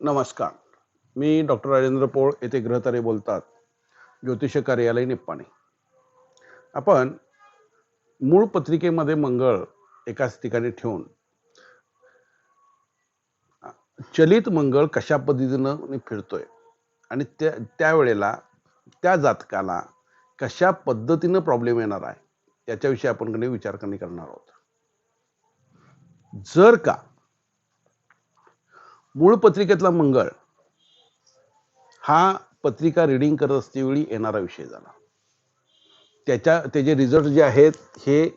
नमस्कार. मी डॉक्टर राजेंद्र पोळ येथे ग्रहतारे बोलतात. ज्योतिष कार्यालय निप्पाणी. आपण मूळ पत्रिकेमध्ये मंगळ एकाच ठिकाणी ठेवून चलित मंगळ कशा पद्धतीनं फिरतोय आणि त्या त्यावेळेला त्या जातकाला कशा पद्धतीनं प्रॉब्लेम येणार आहे त्याच्याविषयी आपण कडे विचार करणे करणार आहोत? जर का मूळ पत्रिकेतला मंगळ हा पत्रिका रिडिंग करत असतेवेळी येणारा विषय झाला. त्याच्या त्याचे रिझल्ट जे आहेत हे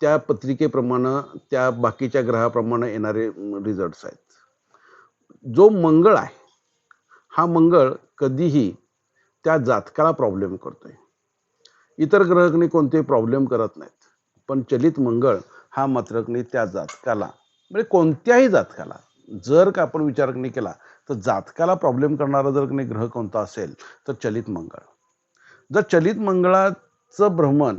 त्या पत्रिकेप्रमाणे त्या बाकीच्या ग्रहाप्रमाणे येणारे रिझल्ट्स आहेत. जो मंगळ आहे हा मंगळ कधीही त्या जातकाला प्रॉब्लेम करतोय. इतर ग्रहकने कोणते प्रॉब्लेम करत नाहीत. पण चलित मंगळ हा मात्र त्या जातकाला म्हणजे कोणत्याही जातकाला जर का आपण विचार केला तर जातकाला प्रॉब्लेम करणारा जर नाही ग्रह कोणता असेल तर चलित मंगळ. जर चलित मंगळाचं भ्रमण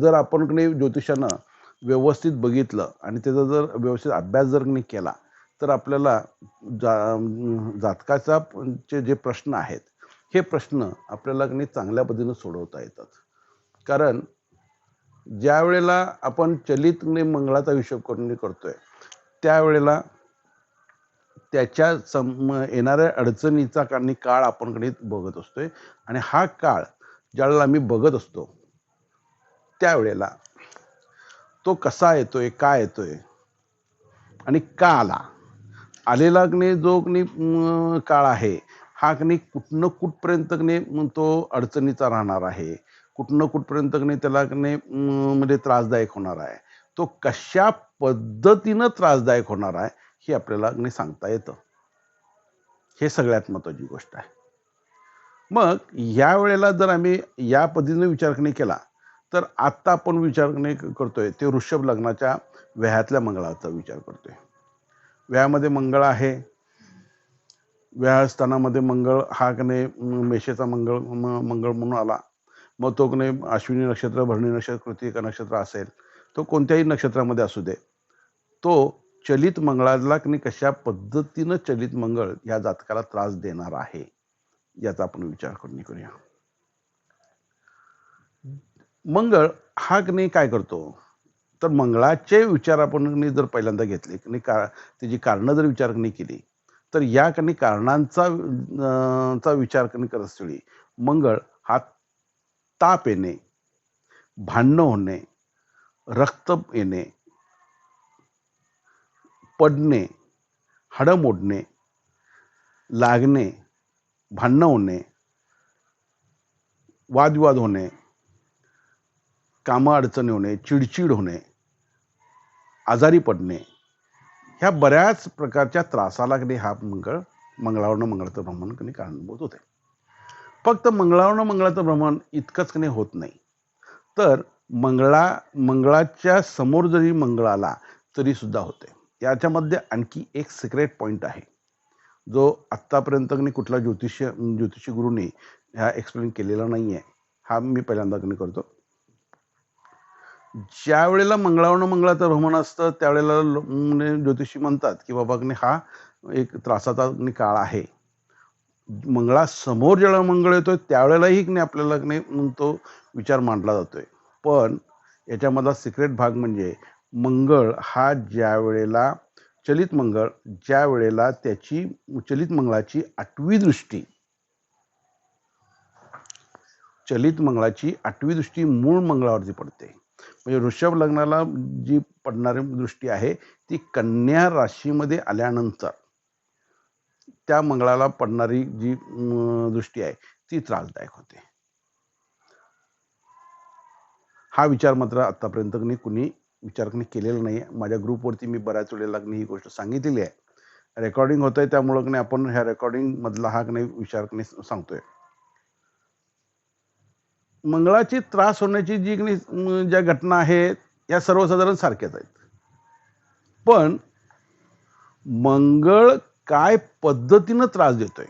जर आपण कडे ज्योतिषानं व्यवस्थित बघितलं आणि त्याचा जर व्यवस्थित अभ्यास जर नाही केला तर आपल्याला जा जातकाचा चे जे प्रश्न आहेत हे प्रश्न आपल्याला नाही चांगल्या पद्धतीनं सोडवता येतात. कारण ज्या वेळेला आपण चलित मंगळाचा हिशोब करून करतोय त्यावेळेला त्याच्या सम येणाऱ्या अडचणीचा आणि काळ आपण कडे बघत असतोय. आणि हा काळ ज्यावेळेला आम्ही बघत असतो त्यावेळेला तो कसा येतोय काय येतोय आणि का आला? आलेला कने जो अग्नी काळ आहे हा अग्नी कुठनं कुठपर्यंत कने तो अडचणीचा राहणार आहे. कुठनं कुठपर्यंत नाही त्याला म्हणजे त्रासदायक होणार आहे. तो कशा पद्धतीनं त्रासदायक होणार आहे हे आपल्याला नाही सांगता येतं. हे सगळ्यात महत्वाची गोष्ट आहे. मग या वेळेला जर आम्ही या पद्धतीने विचार करणे केला तर आत्ता आपण विचार करतोय ते ऋषभ लग्नाच्या व्याहातल्या मंगळाचा विचार करतोय. व्यायामध्ये मंगळ आहे. व्याहस्थानामध्ये मंगळ हा कने मेषेचा मंगळ मंगळ म्हणून आला. मग तो कने अश्विनी नक्षत्र भरणी नक्षत्र कृतिका नक्षत्र असेल तो कोणत्याही नक्षत्रामध्ये असू दे. तो चलित मंगळाला की कशा पद्धतीनं चलित मंगळ या जातकाला त्रास देणार आहे याचा आपण विचार करून करूया मंगळ हा की नाही काय करतो? तर मंगळाचे विचार आपण जर पहिल्यांदा घेतले की का त्याची कारणं जर विचार नाही केली तर या कनी कारणांचा चा विचार करत असलेली मंगळ हा ताप येणे भांडणं होणे रक्त येणे पडणे हाडं मोडणे लागणे भांडणं होणे वादविवाद होणे कामं अडचणी होणे चिडचिड होणे आजारी पडणे ह्या बऱ्याच प्रकारच्या त्रासाला कधी हा मंगळ मंगळावरनं मंगळाचं भ्रमण कधी होते. फक्त मंगळावरनं मंगळाचं भ्रमण इतकंच नाही होत नाही. तर मंगळा मंगळाच्या समोर जरी मंगळाला तरी सुद्धा होते. याच्यामध्ये आणखी एक सिक्रेट पॉईंट आहे. जो आत्तापर्यंत कुठला ज्योतिष्य ज्योतिषी गुरुने ह्या एक्सप्लेन केलेला नाही आहे हा मी पहिल्यांदा कमी करतो. ज्या वेळेला मंगळावरनं मंगळाचं भ्रमण असतं त्यावेळेला ज्योतिषी म्हणतात की बाबा हा एक त्रासाचा काळ आहे. मंगळासमोर ज्यावेळेला मंगळ येतोय त्यावेळेलाही नाही आपल्याला तो विचार मांडला जातोय. पण याच्यामधला सिक्रेट भाग म्हणजे मंगळ हा ज्या वेळेला चलित मंगळ ज्या वेळेला त्याची चलित मंगळाची आठवी दृष्टी चलित मंगळाची आठवी दृष्टी मूळ मंगळावरती पडते. म्हणजे वृषभ लग्नाला जी पडणारी दृष्टी आहे ती कन्या राशीमध्ये आल्यानंतर. त्या मंगळाला पडणारी जी दृष्टी आहे ती त्रासदायक होते. हा विचार मात्र आतापर्यंत कुणी विचार केलेला नाही माझ्या ग्रुपवरती मी बऱ्याच वेळेला ही गोष्ट सांगितलेली आहे. रेकॉर्डिंग होत आहे त्यामुळं आपण ह्या रेकॉर्डिंग मधला हा नाही विचार सांगतोय. मंगळाची त्रास होण्याची जी ज्या घटना आहेत या सर्वसाधारण सारख्याच आहेत. पण मंगळ काय पद्धतीनं त्रास देतोय.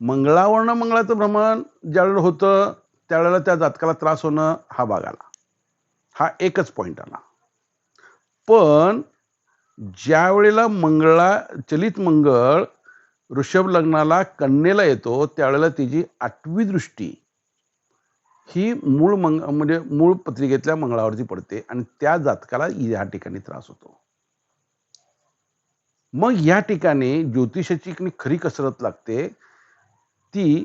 मंगळावरनं मंगळाचं भ्रमण ज्यावेळेला होतं त्यावेळेला त्या जातकाला त्रास होणं हा भाग आला. हा एकच पॉईंट आला. पण ज्या वेळेला मंगळा चलित मंगळ ऋषभ लग्नाला कन्येला येतो त्यावेळेला तिची आठवी दृष्टी ही मूळ मंग म्हणजे मूळ पत्रिकेतल्या मंगळावरती पडते आणि त्या जातकाला या ठिकाणी त्रास होतो. मग या ठिकाणी ज्योतिषाची की खरी कसरत लागते. ती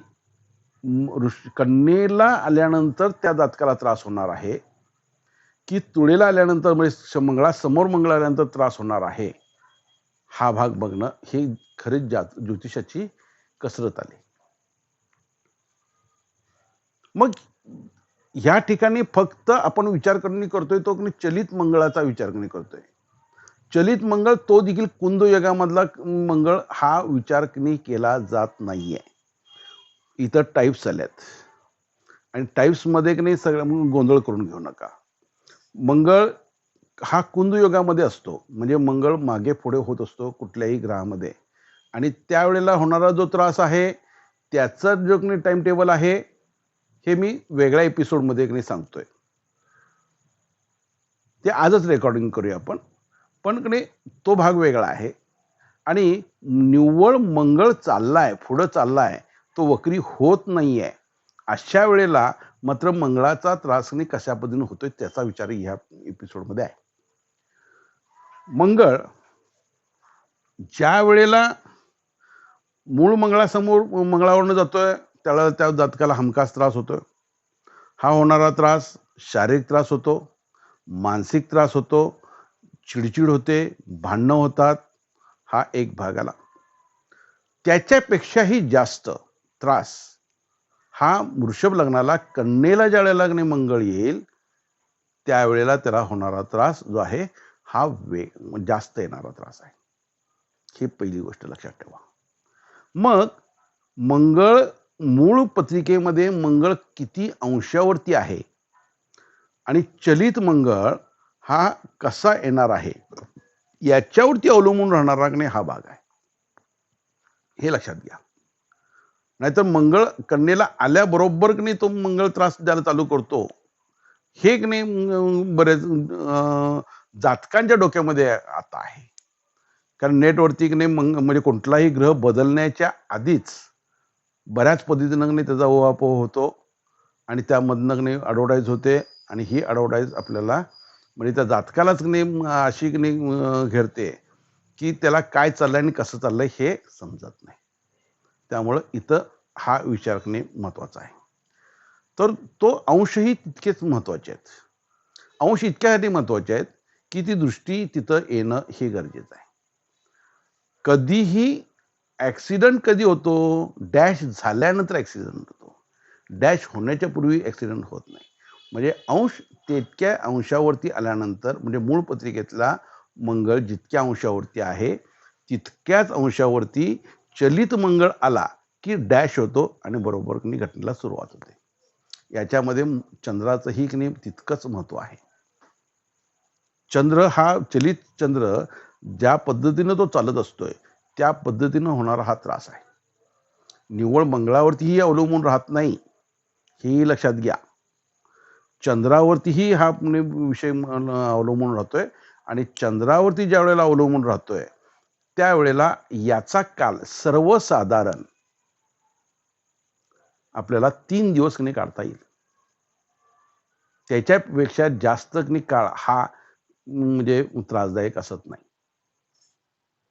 कन्येला आल्यानंतर त्या जातकाला त्रास होणार आहे. की तुळेला आल्यानंतर म्हणजे मंगळा समोर मंगळा आल्यानंतर त्रास होणार आहे. हा भाग बघणं हे खरेच जात ज्योतिषाची कसरत आली. मग ह्या ठिकाणी फक्त आपण विचार करणे करतोय तो चलित मंगळाचा विचार करणे करतोय. चलित मंगळ तो देखील कुंदयुगामधला मंगळ हा विचार केला जात नाहीये. इथं टाईप्स आल्यात. आणि टाईप्समध्ये की नाही सगळं म्हणून गोंधळ करून घेऊ नका. मंगळ हा कुंदयुगामध्ये असतो. म्हणजे मंगळ मागे पुढे होत असतो कुठल्याही ग्रहामध्ये. आणि त्यावेळेला होणारा जो त्रास आहे त्याचा जो की टाइम टेबल आहे हे मी वेगळ्या एपिसोडमध्ये की नाही सांगतोय. ते आजच रेकॉर्डिंग करूया आपण. पण तो भाग वेगळा आहे. आणि निव्वळ मंगळ चालला आहे पुढं चालला आहे तो वक्री होत नाही आहे अशा वेळेला मात्र मंगळाचा त्रासने कशा पद्धतीने होतोय त्याचा विचार ह्या एपिसोडमध्ये आहे. मंगळ ज्या वेळेला मूळ मंगळासमोर मंगळावरनं जातोय त्याला त्या जातकाला हमखास त्रास होतोय. हा होणारा त्रास शारीरिक त्रास होतो मानसिक त्रास होतो चिडचिड होते भांडणं होतात हा एक भाग आला. त्याच्यापेक्षाही जास्त त्रास हा वृषभ लग्नाला कन्येला ज्या वेळेला लग्ने मंगळ येईल त्यावेळेला त्याला होणारा त्रास जो आहे हा वे जास्त येणारा त्रास आहे. ही पहिली गोष्ट लक्षात ठेवा. मग मंगळ मूळ पत्रिकेमध्ये मंगळ किती अंशावरती आहे? आणि चलित मंगळ हा कसा येणार आहे? याच्यावरती अवलंबून राहणारा नाही हा भाग आहे. हे लक्षात घ्या. नाहीतर मंगळ कन्येला आल्याबरोबर की नाही तो मंगळ त्रास द्यायला चालू करतो? हे की नाही बरेच जातकांच्या डोक्यामध्ये आता आहे. कारण नेटवरती की नाही मंग म्हणजे कोणताही ग्रह बदलण्याच्या आधीच बऱ्याच पद्धतीनं की नाही त्याचा ओहापोह होतो. आणि त्यामधनं की नाही ॲडव्हर्टाईज होते आणि ही ॲडव्हर्टाईज आपल्याला म्हणजे त्या जातकालाच नेम अशी नेम घेरते की त्याला काय चाललंय आणि कसं चाललंय हे समजत नाही. त्यामुळं इथं हा विचार करणे महत्त्वाचा आहे. तर तो अंशही तितकेच महत्त्वाचे आहेत. अंश इतक्यासाठी महत्त्वाचे आहेत की ती दृष्टी तिथं येणं हे गरजेचं आहे. कधीही ॲक्सिडंट कधी होतो डॅश झाल्यानंतर ॲक्सिडंट होतो. डॅश होण्याच्या पूर्वी ॲक्सिडंट होत नाही. म्हणजे अंश तितक्या अंशावरती आल्यानंतर म्हणजे मूळ पत्रिकेतला मंगळ जितक्या अंशावरती आहे तितक्याच अंशावरती चलित मंगळ आला की डॅश होतो आणि बरोबर की घटनेला सुरुवात होते. याच्यामध्ये चंद्राचंही की नाही तितकंच महत्त्व आहे. चंद्र हा चलित चंद्र ज्या पद्धतीनं तो चालत असतोय त्या पद्धतीनं होणारा हा त्रास आहे. निव्वळ मंगळावरतीही अवलंबून राहत नाही हेही लक्षात घ्या. चंद्रावरतीही हा म्हणजे विषय अवलंबून राहतोय. आणि चंद्रावरती ज्या वेळेला अवलंबून राहतोय त्यावेळेला याचा काल सर्वसाधारण आपल्याला तीन दिवस कधी काढता येईल. त्याच्यापेक्षा जास्त कधी काळ हा म्हणजे त्रासदायक असत नाही.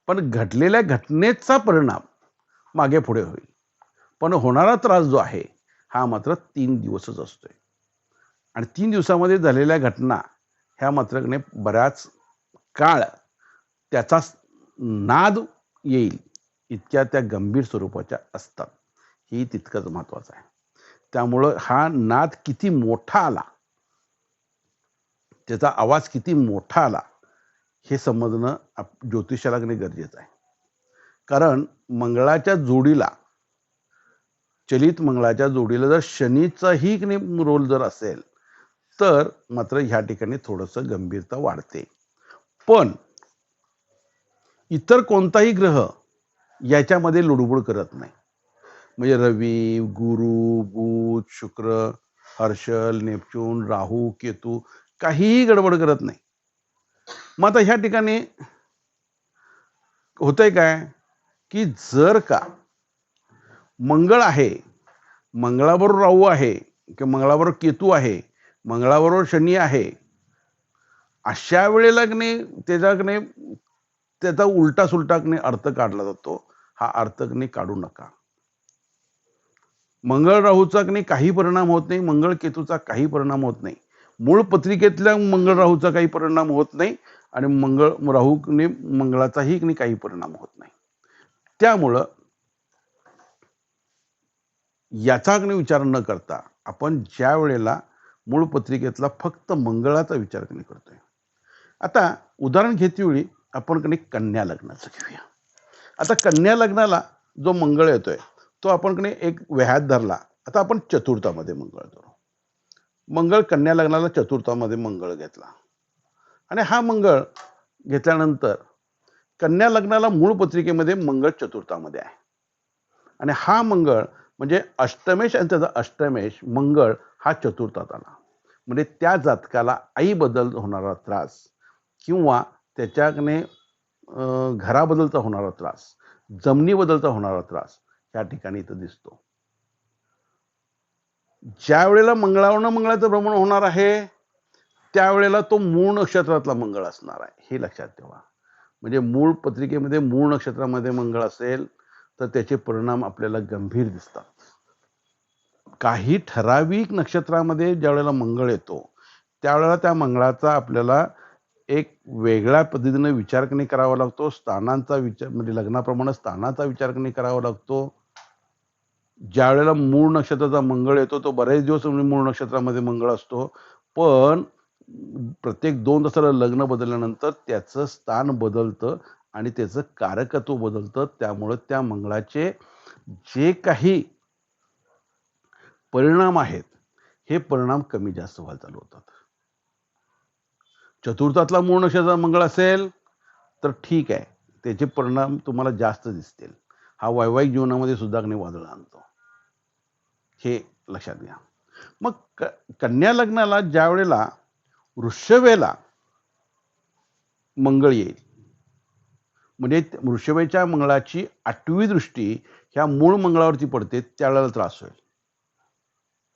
पण घडलेल्या घटनेचा परिणाम मागे पुढे होईल. पण होणारा त्रास जो आहे हा मात्र तीन दिवसच असतोय. आणि तीन दिवसामध्ये झालेल्या घटना ह्या मात्रकने बऱ्याच काळ त्याचा नाद येईल. इतक्या त्या गंभीर स्वरूपाच्या असतात. ही तितकंच महत्वाचं आहे. त्यामुळं हा नाद किती मोठा आला त्याचा आवाज किती मोठा आला हे समजणं आप- ज्योतिषाला गरजेचं आहे. कारण मंगळाच्या जोडीला चलित मंगळाच्या जोडीला जर शनीचाही रोल जर असेल तर मात्र ह्या ठिकाणी थोडंसं गंभीरता वाढते. पण इतर कोणताही ग्रह याच्यामध्ये लुडबुड करत नाही. म्हणजे रवी गुरु बुध शुक्र हर्षल नेपच्यून राहू केतू काहीही गडबड करत नाही. मग आता ह्या ठिकाणी होतंय काय? की जर का मंगळ आहे मंगळाबरोबर राहू आहे किंवा मंगळाबरोबर केतू आहे मंगळाबरोबर शनी आहे. अशा वेळेला की नाही त्याचा त्याचा उलटा सुलटा की अर्थ काढला जातो. हा अर्थ काढू नका. मंगळ राहूचा की नाही काही परिणाम होत नाही मंगळ केतूचा काही परिणाम होत नाही. मूळ पत्रिकेतल्या मंगळ राहूचा काही परिणाम होत नाही आणि मंगळ राहूने मंगळाचाही की नाही काही परिणाम होत नाही. त्यामुळं याचा की विचार न करता आपण ज्या वेळेला मूळ पत्रिकेतला फक्त मंगळाचा विचार कमी करतोय. आता उदाहरण घेतेवेळी आपण कणी कन्या लग्नाचं घेऊया. आता कन्या लग्नाला जो मंगळ येतोय तो आपण कणी एक व्याहात धरला. आता आपण चतुर्थामध्ये मंगळ धरू. मंगळ कन्या लग्नाला चतुर्थामध्ये मंगळ घेतला. आणि हा मंगळ घेतल्यानंतर कन्या लग्नाला मूळ पत्रिकेमध्ये मंगळ चतुर्थामध्ये आहे. आणि हा मंगळ म्हणजे अष्टमेश आणि त्याचा अष्टमेश मंगळ हा चतुर्थात आला म्हणजे त्या जातकाला आईबद्दल होणारा त्रास किंवा त्याच्याने घराबद्दलचा होणारा त्रास जमिनीबद्दलचा होणारा त्रास या ठिकाणी इथं दिसतो. ज्या वेळेला मंगळावरनं मंगळाचं भ्रमण होणार आहे त्यावेळेला तो मूळ नक्षत्रातला मंगळ असणार आहे हे लक्षात ठेवा. म्हणजे मूळ पत्रिकेमध्ये मूळ नक्षत्रामध्ये मंगळ असेल तर त्याचे परिणाम आपल्याला गंभीर दिसतात. काही ठराविक नक्षत्रामध्ये ज्यावेळेला मंगळ येतो त्यावेळेला त्या मंगळाचा आपल्याला एक वेगळ्या पद्धतीने विचार करणे करावा लागतो. स्थानांचा विचार म्हणजे लग्नाप्रमाणे स्थानाचा विचार करणे करावा लागतो. ज्यावेळेला मूळ नक्षत्राचा मंगळ येतो तो बरेच दिवस म्हणजे मूळ नक्षत्रामध्ये मंगळ असतो. पण प्रत्येक दोन तासाला लग्न बदलल्यानंतर त्याचं स्थान बदलतं आणि त्याचं कारकत्व बदलतं. त्यामुळं त्या मंगळाचे जे काही परिणाम आहेत. हे परिणाम कमी जास्त व्हायला चालू होतात. चतुर्थातला मूळ नक्षत्र मंगळ असेल तर ठीक आहे. त्याचे परिणाम तुम्हाला जास्त दिसतील. हा वैवाहिक जीवनामध्ये सुद्धा वादळ आणतो. हे लक्षात घ्या. मग क कन्या लग्नाला ज्या वेळेला वृषभेला मंगळ येईल म्हणजे वृषभेच्या मंगळाची आठवी दृष्टी ह्या मूळ मंगळावरती पडते त्यावेळेला त्रास होईल.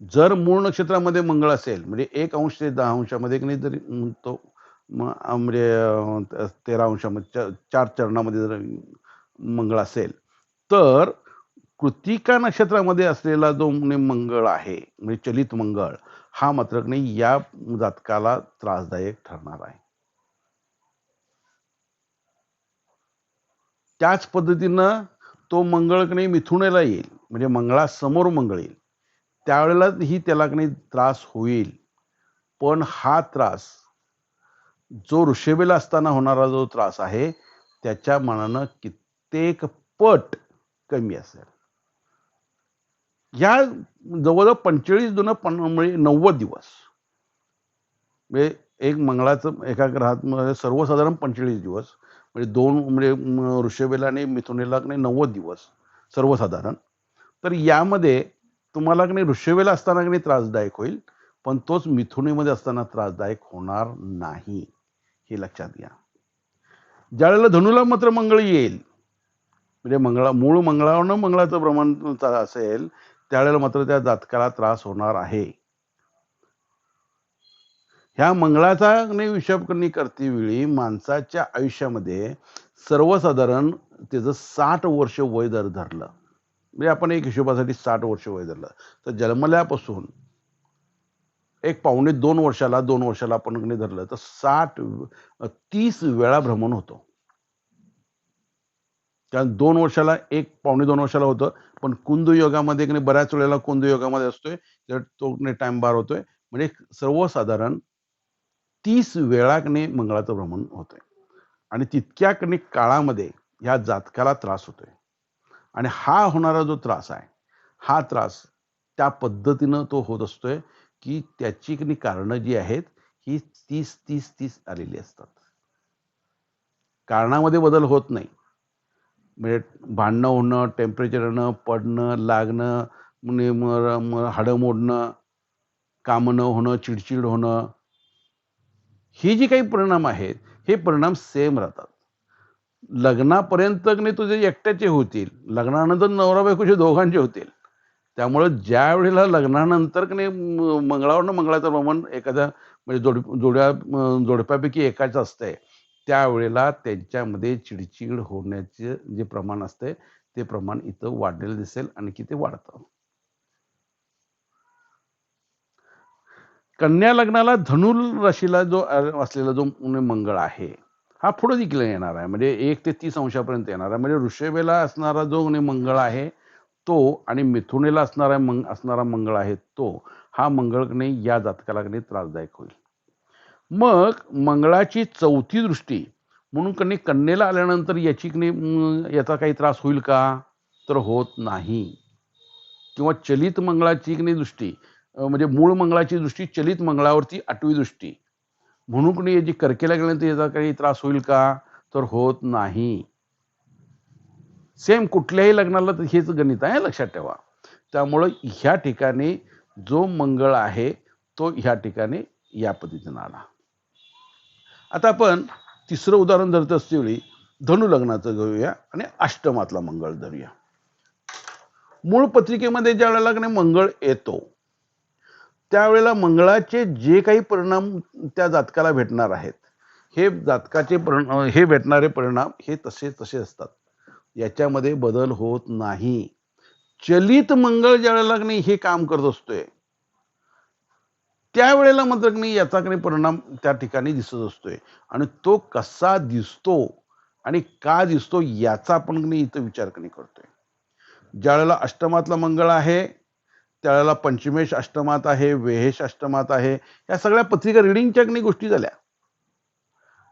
जर मूळ नक्षत्रामध्ये मंगळ असेल म्हणजे एक अंश ते दहा अंशामध्ये नाही जरी तो म्हणजे तेरा अंशामध्ये चार चरणामध्ये जर मंगळ असेल तर कृतिका नक्षत्रामध्ये असलेला जो मंगळ आहे म्हणजे चलित मंगळ हा मात्र नाही या जातकाला त्रासदायक ठरणार आहे. त्याच पद्धतीनं तो मंगळ नाही मिथुनेला येईल म्हणजे मंगळासमोर मंगळ येईल त्यावेळेला ही त्याला काही त्रास होईल. पण हा त्रास जो ऋषभेला असताना होणारा जो त्रास आहे त्याच्या मनानं कित्येक पट कमी असेल. या जवळजवळ पंचेचाळीस दोन पन म्हणजे नव्वद दिवस. म्हणजे एक मंगळाचं एका ग्रहात सर्वसाधारण पंचेचाळीस दिवस. म्हणजे दोन म्हणजे ऋषभेला आणि मिथुनेला नाही नव्वद दिवस सर्वसाधारण. तर यामध्ये तुम्हाला की ऋषवेला असताना की त्रासदायक होईल पण तोच मिथुनीमध्ये असताना त्रासदायक होणार नाही हे लक्षात घ्या. ज्यावेळेला धनुला मात्र मंगळ येईल म्हणजे मंगळा मूळ मंगळावरनं मंगळाचं प्रमाण असेल त्यावेळेला मात्र त्या जातकाला त्रास होणार आहे. ह्या मंगळाचा हिशोब करणे करते वेळी माणसाच्या आयुष्यामध्ये सर्वसाधारण त्याचं साठ वर्ष वय दर धरलं म्हणजे आपण एक हिशोबासाठी साठ वर्ष वय धरलं. तर जन्मल्यापासून एक पावणे दोन वर्षाला दोन वर्षाला आपण धरलं तर साठ तीस वेळा भ्रमण होतो. कारण दोन वर्षाला एक पावणे दोन वर्षाला होतं पण कुंद योगामध्ये बऱ्याच वेळेला कुंद योगामध्ये असतोय तर तो टाइम बार होतोय. म्हणजे सर्वसाधारण तीस वेळा मंगळाचं भ्रमण होतंय. आणि तितक्या काळामध्ये ह्या जातकाला त्रास होतोय. आणि हा होणारा जो त्रास आहे हा त्रास त्या पद्धतीनं तो होत असतोय की त्याची कारणं जी आहेत ही तीस तीस तीस आलेली असतात. कारणामध्ये बदल होत नाही. म्हणजे भांडणं होणं टेम्परेचर येणं पडणं लागणं हाडं मोडणं काम न होणं चिडचिड होणं ही जी काही परिणाम आहेत हे परिणाम सेम राहतात. लग्नापर्यंत नाही तुझे एकट्याचे होतील. लग्नानंतर नवरा बायकोचे दोघांचे होतील. त्यामुळं ज्या वेळेला लग्नानंतर की नाही मंगळावरनं मंगळाचं प्रमाण एखाद्या म्हणजे जोड जोड्या जोडप्यापैकी एकाच असतंय त्यावेळेला त्यांच्यामध्ये चिडचिड होण्याचे जे प्रमाण असते ते प्रमाण इथं वाढलेलं दिसेल आणखी ते वाढतं. कन्या लग्नाला धनु राशीला जो असलेला जो मंगळ आहे हा पुढे देखील येणार आहे. म्हणजे एक ते तीस अंशापर्यंत येणार आहे. म्हणजे ऋषभेला असणारा जो म्हणजे मंगळ आहे तो आणि मिथुनेला असणारा मंग असणारा मंगळ आहे तो हा मंगळ नाही या जातकाला की त्रासदायक होईल. मग मंगळाची चौथी दृष्टी म्हणून कणी कन्येला आल्यानंतर याची की याचा काही त्रास होईल का? तर होत नाही. किंवा चलित मंगळाची की दृष्टी म्हणजे मूळ मंगळाची दृष्टी चलित मंगळावरती आठवी दृष्टी म्हणून की याची कर्केला गेल्यानंतर याचा काही त्रास होईल का? तर होत नाही. सेम कुठल्याही लग्नाला तर हेच गणित आहे लक्षात ठेवा. त्यामुळं ह्या ठिकाणी जो मंगळ आहे तो ह्या ठिकाणी या पद्धतीनं आला आता आपण तिसरं उदाहरण धरत असतेवेळी धनु लग्नाचं घेऊया आणि अष्टमातला मंगळ धरूया. मूळ पत्रिकेमध्ये ज्या वेळेला मंगळ येतो त्यावेळेला मंगळाचे जे काही परिणाम त्या जातकाला भेटणार आहेत हे जातकाचे परिणाम हे भेटणारे परिणाम हे तसे तसे असतात. याच्यामध्ये बदल होत नाही. चलित मंगळ ज्या वेळेला नाही हे काम करत असतोय त्यावेळेला मात्र की नाही याचा काही परिणाम त्या ठिकाणी दिसत असतोय. आणि तो कसा दिसतो आणि का दिसतो याचा आपण नाही इथं विचार की करतोय. ज्या वेळेला अष्टमातला मंगळ आहे त्यावेळेला पंचमेश अष्टमात आहे वेहेश अष्टमात आहे या सगळ्या पत्रिका रिडिंगच्या की गोष्टी झाल्या.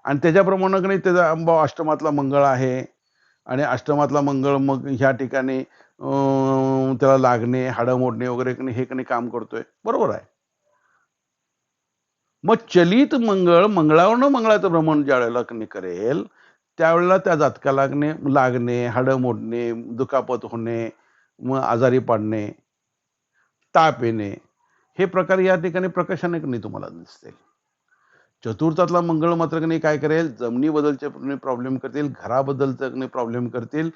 आणि त्याच्याप्रमाणे की नाही त्याचा अंबा अष्टमातला मंगळ आहे आणि अष्टमातला मंगळ मग ह्या ठिकाणी अं, त्याला लागणे हाडं मोडणे वगैरे हे कणी नाही काम करतोय. बरोबर आहे. मग चलित मंगळ मंगळावरनं मंगळाचं भ्रमण ज्या वेळेला कणी करेल त्यावेळेला त्या जातकाला लागणे लागणे हाडं मोडणे दुखापत होणे मग आजारी पाडणे ताप येणे हे प्रकार या ठिकाणी प्रकाशाने तुम्हाला दिसतील चतुर्थातला मंगळ मात्र की काय करेल? जमिनीबद्दलचे प्रॉब्लेम करतील? घराबद्दलचे प्रॉब्लेम करतील?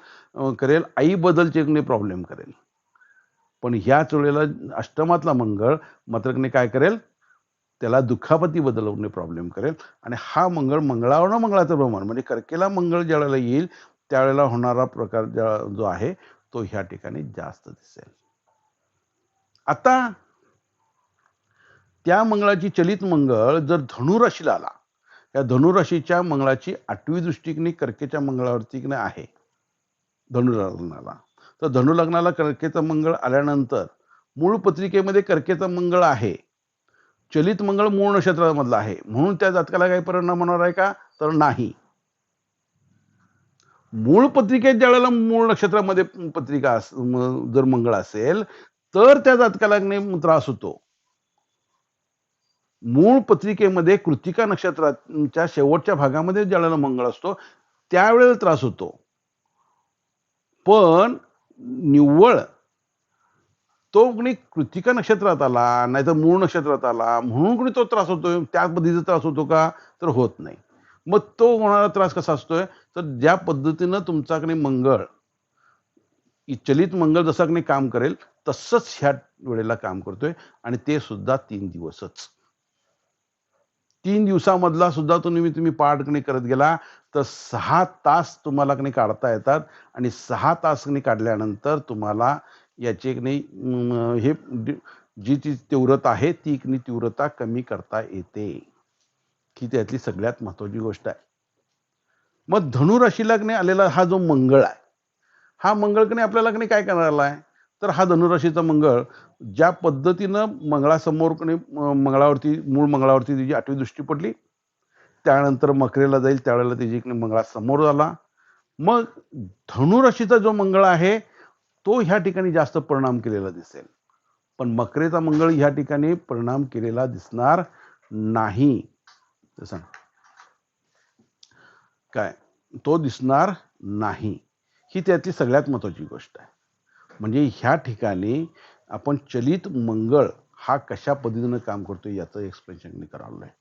करेल? आईबद्दलचे प्रॉब्लेम करेल? पण ह्याच वेळेला अष्टमातला मंगळ मात्र काय करेल? त्याला दुखापतीबद्दल प्रॉब्लेम करेल. आणि हा मंगळ मंगळावर मंगळाचं प्रमाण. म्हणजे कर्केला मंगळ ज्या वेळेला येईल त्यावेळेला होणारा प्रकार जो आहे तो ह्या ठिकाणी जास्त दिसेल. आता त्या मंगळाची चलित मंगळ जर धनुराशीला आला या धनुराशीच्या मंगळाची आठवी दृष्टीकनी कर्केच्या मंगळावरती आहे धनुलग्नाला. तर धनुलग्नाला कर्केचं मंगळ आल्यानंतर मूळ पत्रिकेमध्ये कर्केचं मंगळ आहे. चलित मंगळ मूळ नक्षत्रामधला आहे. म्हणून त्या जातकाला काही परिणाम होणार आहे का? तर नाही. मूळ पत्रिकेत ज्या वेळेला मूळ नक्षत्रामध्ये पत्रिका जर मंगळ असेल तर त्या जातकाला त्रास होतो. मूळ पत्रिकेमध्ये कृतिका नक्षत्राच्या शेवटच्या भागामध्ये ज्या वेळेला मंगळ असतो त्यावेळेला त्रास होतो. पण निव्वळ तो कुणी कृतिका नक्षत्रात आला नाहीतर मूळ नक्षत्रात आला म्हणून कुणी तो त्रास होतोय त्या पद्धतीचा त्रास होतो का? तर होत नाही. मग तो होणारा त्रास कसा असतोय? तर ज्या पद्धतीनं तुमचा मंगळ चलित मंगळ जसा काही काम करेल तसंच ह्या वेळेला काम करतोय आणि ते सुद्धा तीन दिवसच. तीन दिवसामधला सुद्धा तुम्ही तुम्ही पाठकणी करत गेला तर सहा तास तुम्हाला कणी काढता येतात आणि सहा तास कणी काढल्यानंतर तुम्हाला याची कणी हे जी ती तीव्रता आहे ती कणी तीव्रता कमी करता येते. ही त्यातली सगळ्यात महत्वाची गोष्ट आहे. मग धनुराशीला कणी आलेला हा जो मंगळ आहे हा मंगळ कणी आपल्याला कणी काय करायला आहे तर हा धनुराशीचा मंगळ ज्या पद्धतीनं मंगळासमोर मंगळावरती मूळ मंगळावरती तिची आठवी दृष्टी पडली त्यानंतर मकरेला जाईल त्यावेळेला तिची इकडे मंगळासमोर झाला मग धनुराशीचा जो मंगळ आहे तो ह्या ठिकाणी जास्त परिणाम केलेला दिसेल. पण मकरेचा मंगळ ह्या ठिकाणी परिणाम केलेला दिसणार नाही. सांग. काय? तो दिसणार नाही. ही त्यातली सगळ्यात महत्वाची गोष्ट आहे. म्हणजे ह्या ठिकाणी आपण चलित मंगळ हा कशा पद्धतीनं काम करतो याचं एक्सप्लेनेशन मी करावलं आहे.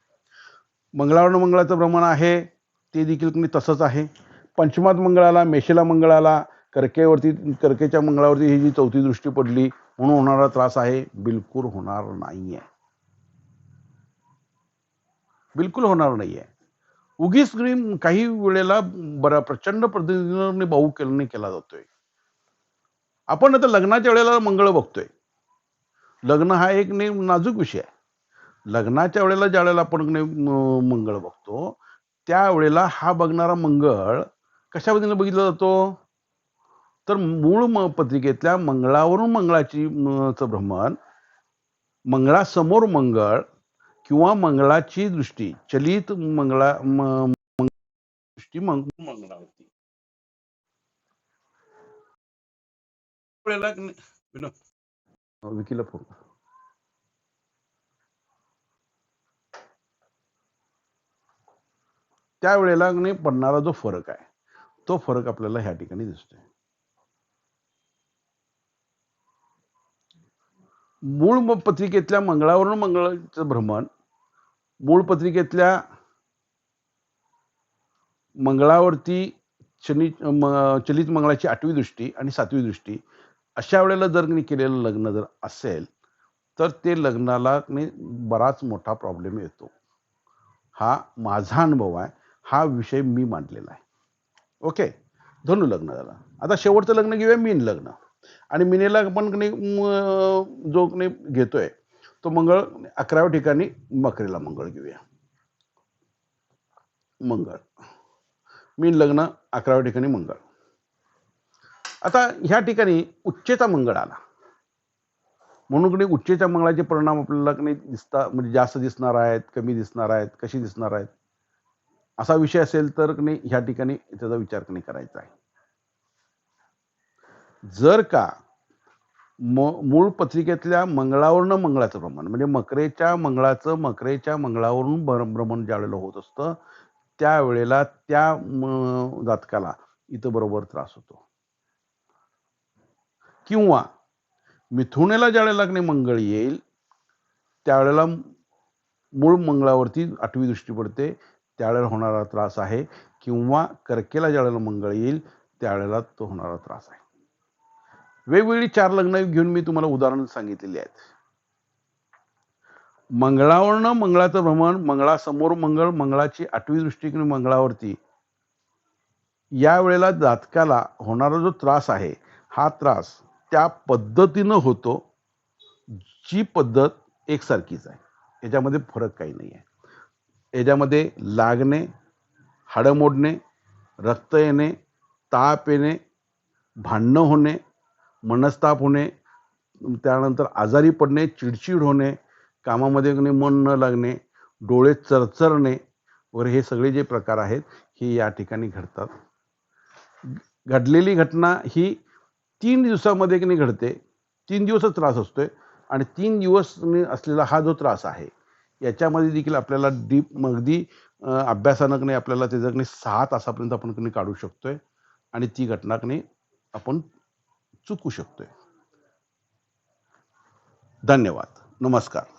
मंगळावर मंगळाचं प्रमाण आहे ते देखील तुम्ही तसंच आहे. पंचमात मंगळाला मेषेला मंगळाला कर्केवरती कर्केच्या मंगळावरती ही जी चौथी दृष्टी पडली म्हणून होणारा त्रास आहे बिलकुल होणार नाहीये. बिलकुल होणार नाहीये. उगीच काही वेळेला बरा प्रचंड पद्धतीने भाऊ केला केला जातोय. आपण आता लग्नाच्या वेळेला मंगळ बघतोय. लग्न हा एक नेम नाजूक विषय आहे. लग्नाच्या वेळेला ज्या वेळेला आपण मंगळ बघतो त्यावेळेला हा बघणारा मंगळ कशा पद्धतीने बघितला जातो? तर मूळ पत्रिकेतल्या मंगळावरून मंगळाची भ्रमण मंगळासमोर मंगळ किंवा मंगळाची दृष्टी चलित मंगळा मंग- दृष्टी मंगळावर. मंगळावरती की नाही- विकीला फोन त्यावेळेला नाही पडणारा जो फरक आहे तो फरक आपल्याला ह्या ठिकाणी दिसतोय मूळ पत्रिकेतल्या मंगळावरून मंगळाचं भ्रमण मूळ पत्रिकेतल्या मंगळावरती शनी चलित मंगळाची आठवी दृष्टी आणि सातवी दृष्टी अशा वेळेला जर मी केलेलं लग्न जर असेल तर ते लग्नाला की बराच मोठा प्रॉब्लेम येतो. हा माझा अनुभव आहे. हा विषय मी मांडलेला आहे. ओके धनु लग्न झालं. आता शेवटचं लग्न घेऊया मीन लग्न. आणि मिनेला आपण नाही जो की घेतोय तो मंगळ अकराव्या ठिकाणी मकरेला मंगळ घेऊया. मंगळ. मीन लग्न अकराव्या ठिकाणी मंगळ. आता ह्या ठिकाणी उच्चेचा मंगळ आला. म्हणून नाही उच्चेच्या मंगळाचे परिणाम आपल्याला नाही दिसता म्हणजे जास्त दिसणार आहेत कमी दिसणार आहेत कशी दिसणार आहेत? असा विषय असेल तर नाही ह्या ठिकाणी त्याचा विचार की करायचा आहे. जर का म- मूळ पत्रिकेतल्या मंगळावरनं मंगळाचं भ्रमण म्हणजे मकरेच्या मंगळाचं मकरेच्या मंगळावरून भ्रमण ज्या वेळेला होत असतं त्यावेळेला त्या म- जातकाला इथं बरोबर त्रास होतो. किंवा मिथुनेला ज्या लग्ने मंगळ येईल त्यावेळेला मूळ मंगळावरती आठवी दृष्टी पडते त्यावेळेला होणारा त्रास आहे. किंवा कर्केला ज्या वेळेला मंगळ येईल त्यावेळेला तो होणारा त्रास आहे. वेगवेगळी चार लग्न घेऊन मी तुम्हाला उदाहरण सांगितलेली आहेत. मंगळावरनं मंगळाचं भ्रमण मंगळासमोर मंगळ मंगळाची आठवी दृष्टी मंगळावरती या वेळेला जातकाला होणारा जो त्रास आहे हा त्रास त्या पद्धतीनं होतो जी पद्धत एकसारखीच आहे. याच्यामध्ये फरक काही नाही आहे. याच्यामध्ये लागणे हाडं मोडणे रक्त येणे ताप येणे भांडणं होणे मनस्ताप होणे त्यानंतर आजारी पडणे चिडचिड होणे कामामध्ये मन न लागणे डोळे चरचरणे वगैरे हे सगळे जे प्रकार आहेत हे या ठिकाणी घडतात. घडलेली घटना ही तीन दिवसामध्ये की नाही घडते तीन दिवसच त्रास असतोय आणि तीन दिवस असलेला हा जो त्रास आहे याच्यामध्ये देखील आपल्याला डीप अगदी अभ्यासानं नाही आपल्याला ते जगणे सहा तासापर्यंत आपण कनी काढू शकतोय आणि ती घटना की आपण चुकू शकतोय. धन्यवाद. नमस्कार.